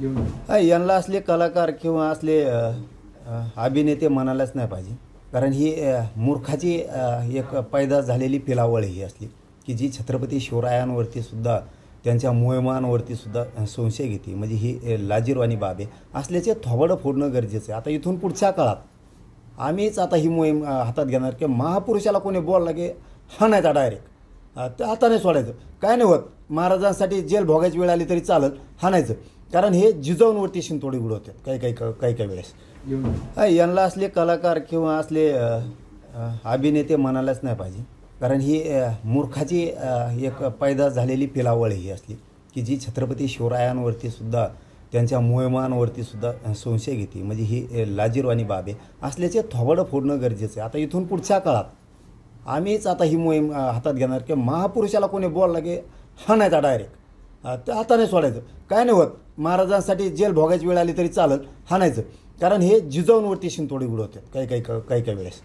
येऊन हा, यांना असले कलाकार किंवा असले अभिनेते म्हणायलाच नाही पाहिजे. कारण ही मूर्खाची एक पैदास झालेली पिलावळ ही असली की जी छत्रपती शिवरायांवरती सुद्धा त्यांच्या मोहिमांवरती सुद्धा संशय घेते. म्हणजे ही लाजीरवाणी बाब आहे. असल्याचे थोबडं फोडणं गरजेचं आहे. आता इथून पुढच्या काळात आम्हीच आता ही मोहीम हातात घेणार की महापुरुषाला कोणी बोलला की हाणायचा डायरेक्ट. ते हाताने सोडायचं. काय नाही होत. महाराजांसाठी जेल भोगायची वेळ आली तरी चालत हाणायचं कारण हे जिजाऊंवरती शिंतोडी उडवतात काही काही काही काही वेळेस. हा, यांना असले कलाकार किंवा असले अभिनेते म्हणायलाच नाही पाहिजे. कारण ही मूर्खाची एक पैदास झालेली पिलावळ ही असली की जी छत्रपती शिवरायांवरती सुद्धा त्यांच्या मोहिमांवरती सुद्धा संशय घेते. म्हणजे ही लाजीरवाणी बाब आहे. असल्याचे थोबडं फोडणं गरजेचं आहे. आता इथून पुढच्या काळात आम्हीच आता ही मोहीम हातात घेणार की महापुरुषाला कोणी बोलला की हाणायचा डायरेक्ट ते हाताने सोडायचं. काय नाही होत. महाराजांसाठी जेल भोगायची वेळ आली तरी चालत हाणायचं कारण हे जिजाऊंवरती शिंतोडी उडवतात. काही काही काही काही वेळेस.